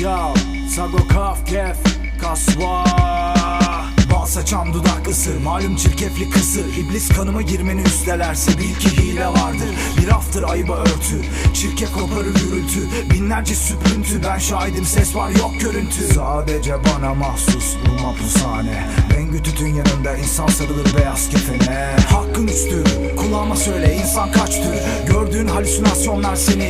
Yo, Sago Kaf Kef Kasva Bal saçan dudak ısır Malum çirkefli kısır. İblis kanıma girmeni üstelerse Bil ki hile vardır. Bir haftır ayıba örtü Çirke koparır gürültü. Binlerce süprüntü Ben şahidim ses var yok görüntü. Sadece bana mahsus bu mapushane. Bengü tütün yanında insan sarılır beyaz kefene. Hakkın üstü kulağıma söyle insan kaç tür Gördüğün halüsinasyonlar seni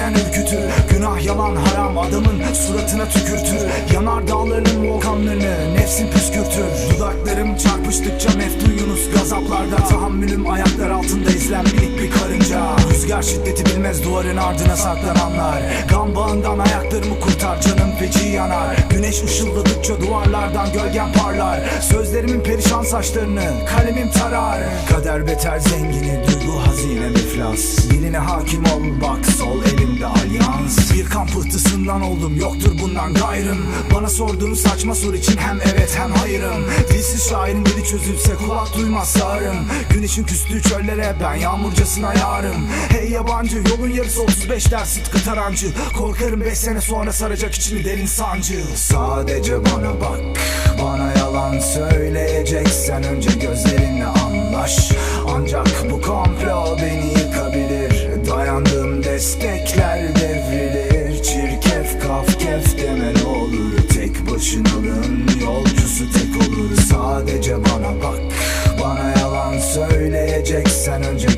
derinden ürkütür Günah yalan haram adamın suratına tükürtür Yanar dağlarının volkanlarını nefsin püskürtür. Dudaklarım çarpıştıkça meftun Yunus. Gazaplarda Tahammülüm ayaklar altında izlenmelik bir karınca. Rüzgar şiddeti bilmez duvarın ardına saklananlar. Gam bağından ayaklarımı kurtar canım feci yanar. Güneş ışıldadıkça duvarlardan gölgen parlar. Sözlerimin perişan saçlarını kalemim tarar. Kader beter zengini duygu hazinem iflas Diline hakim ol bak sol Bir kan pıhtısından oldum yoktur bundan gayrım. Bana sorduğun saçma soru için hem evet hem hayırım. Dilsiz şairin dili çözülse kulak duymaz sağırım. Güneşin küstüğü çöllere ben yağmurcasına yarım. Hey yabancı yolun yarısı 35 der sıtkı tarancı. Korkarım 5 sene sonra saracak içimi derin sancı. Sadece bana bak bana yalan söyleyeceksen önce gözlerinle anlaş. Ancak bu komplo beni yıkabilir. Dayandığım destekler bana bak. Bana yalan söyleyeceksen önce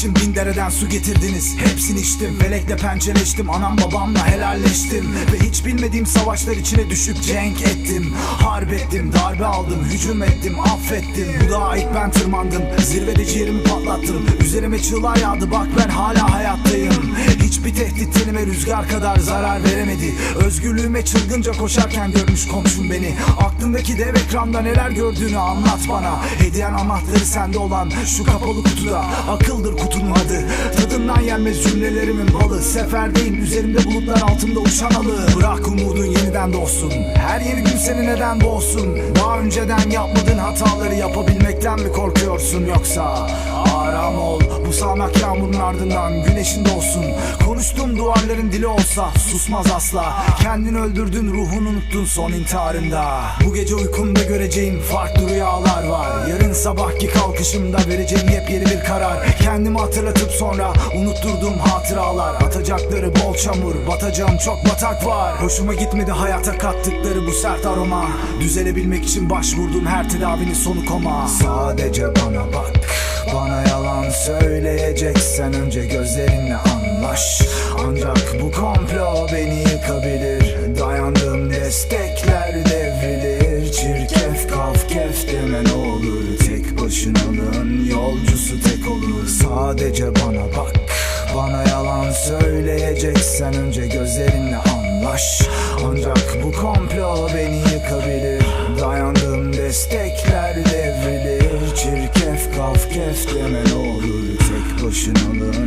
için bin dereden su getirdiniz. Hepsini içtim felekle pençeleştim Anam babamla helalleştim. Ve hiç bilmediğim savaşlar içine düşüp cenk ettim. Harp ettim darbe aldım hücum ettim affettim. Bu dağa ilk ben tırmandım Zirvede ciğerimi patlattım. Üzerime çığlar yağdı bak ben hala hayattayım Hiçbir tehdit tenime rüzgar kadar zarar veremedi. Özgürlüğüme çılgınca koşarken görmüş komşum beni. Aklındaki dev ekranda neler gördüğünü anlat bana. Hediyen anahtarı sende olan şu kapalı kutuda. Akıldır kutunun adı. Tadından yenmez cümlelerimin balı. Seferdeyim üzerimde bulutlar altımda uçan alı Bırak umudun yeniden doğsun. Her yeni gün seni neden boğsun? Daha önceden yapmadığın hataları yapabilmekten mi korkuyorsun yoksa? Aram ol bu sağanak yağmurun ardından güneşin doğsun. Konuştuğum duvarların dili olsa susmaz asla. Kendini öldürdün ruhunu unuttun son intiharında. Bu gece uykumda göreceğim farklı rüyalar var. Yarın sabahki kalkışımda vereceğim yepyeni bir karar. Kendimi hatırlatıp sonra unutturduğum hatıralar. Atacakları bol çamur batacağım çok batak var. Hoşuma gitmedi hayata kattıkları bu sert aroma. Düzelebilmek için başvurduğum her tedavinin sonu koma. Sadece bana bak bana yalan söyleyeceksen önce gözlerinle anlaş. Ancak bu komplo beni yıkabilir Dayandığım destekler devrilir. Çirkef kaf kef deme ne olur Tek başınalığın yolcusu tek olur. Sadece bana bak bana yalan söyleyeceksen önce gözlerinle anlaş. Ancak bu komplo beni yıkabilir. Dayandığım destekler devrilir. Çirkef kaf kef deme ne olur. Tek olur